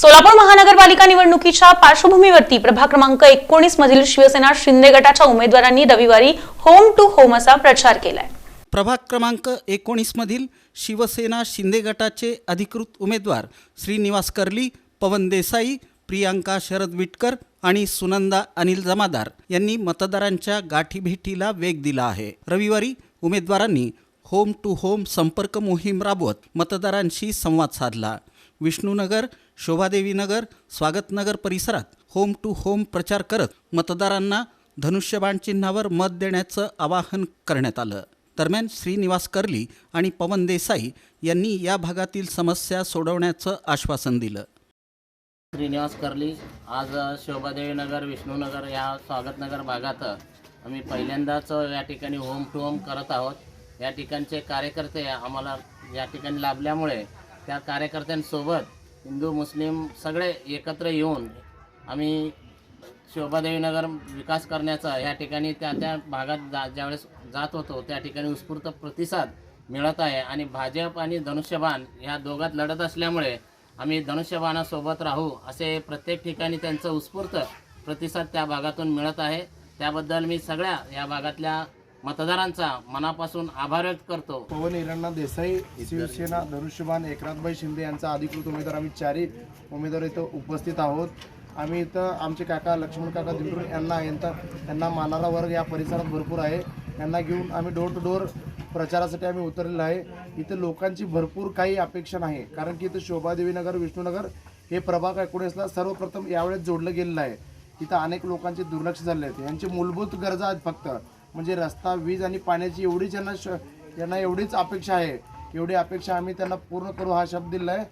सोलापूर महानगरपालिका निवडणुकीच्या पार्श्वभूमीवरती प्रभाग क्रमांक एकोणीस मधील शिवसेना शिंदे गटाच्या उमेदवारांनी रविवारी होम टू होम असा प्रचार केलाय. प्रभाग क्रमांक एकोणीसमधील शिवसेना शिंदे गटाचे अधिकृत उमेदवार श्रीनिवास कर्ली पवन देसाई प्रियांका शरद विटकर आणि सुनंदा अनिल जमादार यांनी मतदारांच्या गाठीभेटीला वेग दिला आहे. रविवारी उमेदवारांनी होम टू होम संपर्क मोहीम राबवत मतदारांशी संवाद साधला. विष्णूनगर शोभादेवीनगर स्वागतनगर परिसरात होम टू होम प्रचार करत मतदारांना धनुष्यबाण चिन्हावर मत देण्याचं आवाहन करण्यात आलं. दरम्यान श्रीनिवास कर्ली आणि पवन देसाई यांनी या भागातील समस्या सोडवण्याचं आश्वासन दिलं. श्रीनिवास कर्ली आज शोभादेवी नगर विष्णूनगर या स्वागतनगर भागात आम्ही पहिल्यांदाच या ठिकाणी होम टू होम करत आहोत. या ठिकाणचे कार्यकर्ते आम्हाला या ठिकाणी लाभल्यामुळे त्या कार्यकर्त्यांसोबत हिंदू मुस्लिम सगळे एकत्र येऊन आम्ही शोभादेवीनगर विकास करण्याचा या ठिकाणी त्या त्या भागात जा ज्यावेळेस जात होतो त्या ठिकाणी उत्स्फूर्त प्रतिसाद मिळत आहे. आणि भाजप आणि धनुष्यबाण ह्या दोघात लढत असल्यामुळे आम्ही धनुष्यबाणासोबत राहू असे प्रत्येक ठिकाणी त्यांचं उत्स्फूर्त प्रतिसाद त्या भागातून मिळत आहे. त्याबद्दल मी सगळ्या या भागातल्या मतदारांचा मनापासून आभार व्यक्त करतो. पवन इराणा देसाई शिवसेना धनुष्यबाण एकनाथभाई शिंदे यांचा अधिकृत उमेदवार आम्ही चारही उमेदवार इथं उपस्थित आहोत. आम्ही इथं आमचे काका लक्ष्मण काका दिंडूर यांना यांचा त्यांना मानारा वर्ग या परिसरात भरपूर आहे. यांना घेऊन आम्ही डोर टू डोर प्रचारासाठी आम्ही उतरलेलो आहे. इथं लोकांची भरपूर काही अपेक्षा नाही. कारण की इथं शोभादेवीनगर विष्णूनगर हे प्रभाग एकोणीसला सर्वप्रथम यावेळेस जोडलं गेलेलं आहे. इथं अनेक लोकांचे दुर्लक्ष झाले आहेत. यांची मूलभूत गरजा आहेत फक्त. म्हणजे रस्ता वीज आणि पाण्याची एवढीच यांना श यांना एवढीच अपेक्षा आहे. एवढी अपेक्षा आम्ही त्यांना पूर्ण करू हा शब्द दिला आहे